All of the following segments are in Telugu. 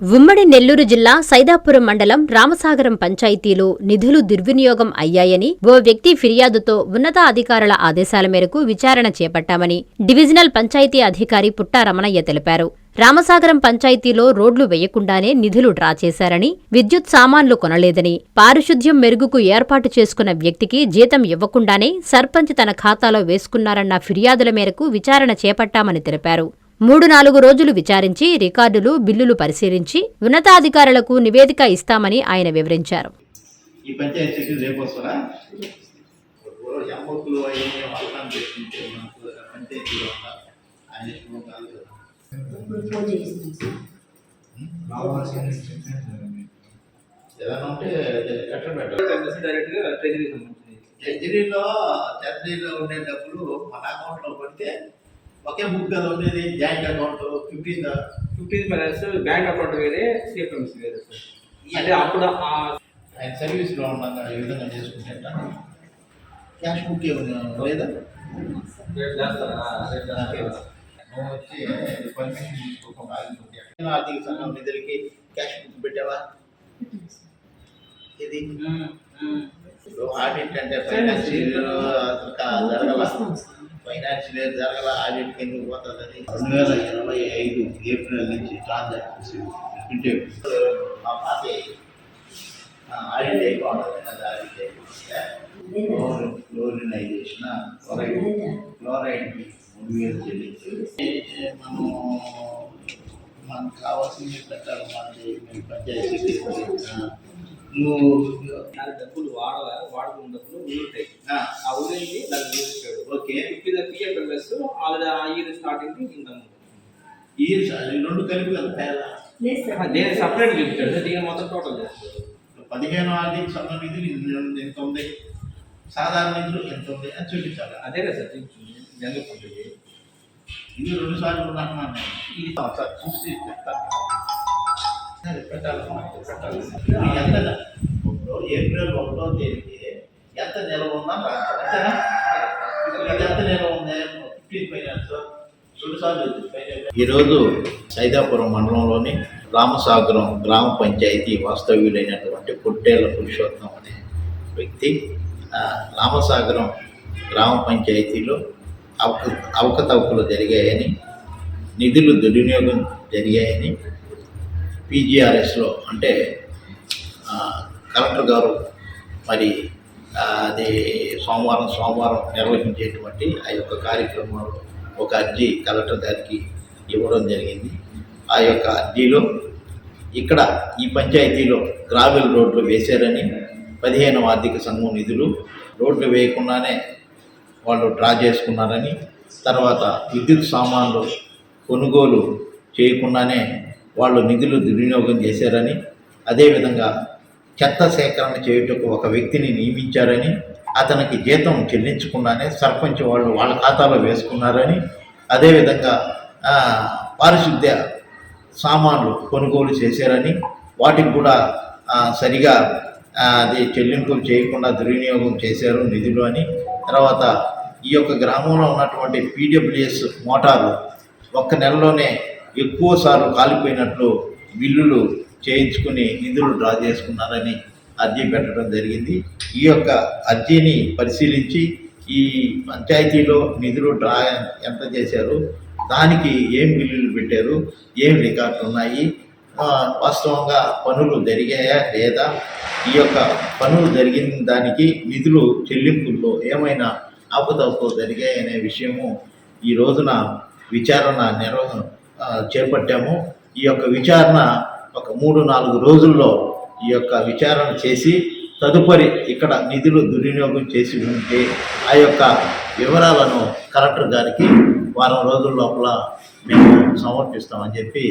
ఉమ్మడి నెల్లూరు జిల్లా సైదాపురం మండలం రామసాగరం పంచాయతీలో నిధులు దుర్వినియోగం అయ్యాయని ఓ వ్యక్తి ఫిర్యాదుతో ఉన్నతాధికారుల ఆదేశాల మేరకు విచారణ చేపట్టామని డివిజనల్ పంచాయతీ అధికారి పుట్టా రమణయ్య తెలిపారు. రామసాగరం పంచాయతీలో రోడ్లు వేయకుండానే నిధులు డ్రా చేశారని విద్యుత్ సామాన్లు కొనలేదని పారిశుద్ధ్యం మెరుగుకు ఏర్పాటు చేసుకున్న వ్యక్తికి జీతం ఇవ్వకుండానే సర్పంచ్ తన ఖాతాలో వేసుకున్నారన్న ఫిర్యాదుల మేరకు విచారణ చేపట్టామని తెలిపారు. మూడు నాలుగు రోజులు విచారించి రికార్డులు బిల్లులు పరిశీలించి ఉన్నతాధికారులకు నివేదిక ఇస్తామని ఆయన వివరించారు. ఈ రేపు వస్తారా ఏదైనా ఉంటే పెట్టాలి ట్రెజరీలో ట్రెజరీలో ఉండే డబ్బులు మన అకౌంట్లో పడితే ఒకే బుక్ కదా ఉండేది joint account fifteen fifteen balance bank account వేరే సిఎఫ్ఎంసీ వేరే సార్ అంటే అప్పుడు ఆ ఆయన సర్వీస్లో ఉన్నాక ఈ విధంగా చేసుకుంటే క్యాష్ బుక్ ఏమైనా లేదా? ఆర్థిక సంఘం నిధులకి క్యాష్ బుక్ పెట్టావా? ఇది ఆడిట్ అంటే ఫైనాన్షియల్ జరగల ఫైనాన్షియల్ ఇయర్ జరగల ఆడిట్ కింద పోతుంది అది రెండు వేల ఇరవై ఐదు ఏప్రిల్ నుంచి ట్రాన్సాక్షన్స్ అంటే మా పాత ఆడిట్ అయిపోతుంది అది ఆడిట్ అయిపోతుంది క్లోరినైజేషన్ క్లోరైడ్ క్లోరైడ్ మూడు వేలు చెల్లించి మనం మనకు కావాల్సిన పెట్టాలి మనకి మీ పంచాయతీ నువ్వు నాకు డబ్బులు వాడాల వాడుకున్న డబ్బులు ఊరుంటాయి ఆ, ఊరేంటి? దాన్ని ఊరిస్తాడు ఓకే. ఫిఫ్టీ పిఎఫ్ఎంఎస్ ఆల్రెడీ ఆ ఇయర్ స్టార్టింగ్ ఇన్కమ్ ఈ రెండు కలిపి నేను సపరేట్ చూపించాడు సార్ దీని మొత్తం టోటల్ చేస్తాడు పదిహేను ఆర్థిక సంఘం నిధులు ఇన్ని- ఎంత ఉంది? సాధారణ నిధులు ఎంత ఉంది? అని చూపించాలి. అదే కదా సార్ జనరల్ ఫండ్ ఇది. ఇది రెండు సార్లు ఉన్నట్టున్నాను నేను. ఇది సార్ చూసి చెప్తాను ఎంత ఇప్పుడు ఏప్రిల్ ఒకటో తేదీకి ఎంత నిల్వ ఉందా అంతేనా? ఎంత నిల్వ ఉంది? Fifteen finance. ఈరోజు సైదాపురం మండలంలోని రామసాగరం గ్రామ పంచాయతీ వాస్తవ్యుడైనటువంటి పుట్టేళ్ళ పురుషోత్తం అనే వ్యక్తి రామసాగరం గ్రామ పంచాయతీలో అవక అవకతవకలు జరిగాయని నిధులు దుర్వినియోగం జరిగాయని పీజీఆర్ఎస్లో అంటే కలెక్టర్ గారు మరి అది సోమవారం సోమవారం నిర్వహించేటువంటి ఆ యొక్క కార్యక్రమంలో ఒక అర్జీ కలెక్టర్ గారికి ఇవ్వడం జరిగింది. ఆ యొక్క అర్జీలో ఇక్కడ ఈ పంచాయతీలో గ్రావెల్ రోడ్లు వేశారని పదిహేను ఆర్థిక సంఘం నిధులు రోడ్లు వేయకుండానే వాళ్ళు డ్రా చేసుకున్నారని తర్వాత విద్యుత్ సామాన్లు కొనుగోలు చేయకుండానే వాళ్ళు నిధులు దుర్వినియోగం చేశారని అదేవిధంగా చెత్త సేకరణ చేయుటకు ఒక వ్యక్తిని నియమించారని అతనికి జీతం చెల్లించకుండానే సర్పంచ్ వాళ్ళు వాళ్ళ ఖాతాలో వేసుకున్నారని అదేవిధంగా పారిశుద్ధ్య సామాన్లు కొనుగోలు చేశారని వాటికి కూడా సరిగా అది చెల్లింపులు చేయకుండా దుర్వినియోగం చేశారు నిధులు అని. తర్వాత ఈ యొక్క గ్రామంలో ఉన్నటువంటి పీడబ్ల్యూఎస్ మోటార్లు ఒక్క నెలలోనే ఎక్కువ సార్లు కాలిపోయినట్లు బిల్లులు చేయించుకుని నిధులు డ్రా చేసుకున్నారని అర్జీ పెట్టడం జరిగింది. ఈ యొక్క అర్జీని పరిశీలించి ఈ పంచాయతీలో నిధులు డ్రా ఎంత చేశారు దానికి ఏం బిల్లులు పెట్టారు ఏం రికార్డులు ఉన్నాయి వాస్తవంగా పనులు జరిగాయా లేదా ఈ యొక్క పనులు జరిగిన దానికి నిధులు చెల్లింపుల్లో ఏమైనా ఆపదలతో జరిగాయనే విషయము ఈ రోజున విచారణ నిర్వహణ చేపట్టాము. ఈ యొక్క విచారణ ఒక మూడు నాలుగు రోజుల్లో ఈ యొక్క విచారణ చేసి తదుపరి ఇక్కడ నిధులు దుర్వినియోగం చేసి ఉంటే ఆ యొక్క వివరాలను కలెక్టర్ గారికి వారం రోజుల లోపల మేము సమర్పిస్తామని చెప్పి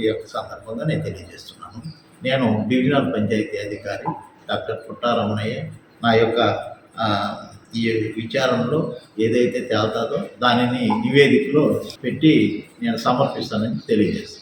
ఈ యొక్క సందర్భంగా నేను తెలియజేస్తున్నాను. నేను డివిజనల్ పంచాయతీ అధికారి డాక్టర్ పుట్టారమణయ్య. నా యొక్క ఈ విచారంలో ఏదైతే తేల్తాదో దానిని నివేదికలో పెట్టి నేను సమర్పిస్తానని తెలియజేస్తాను.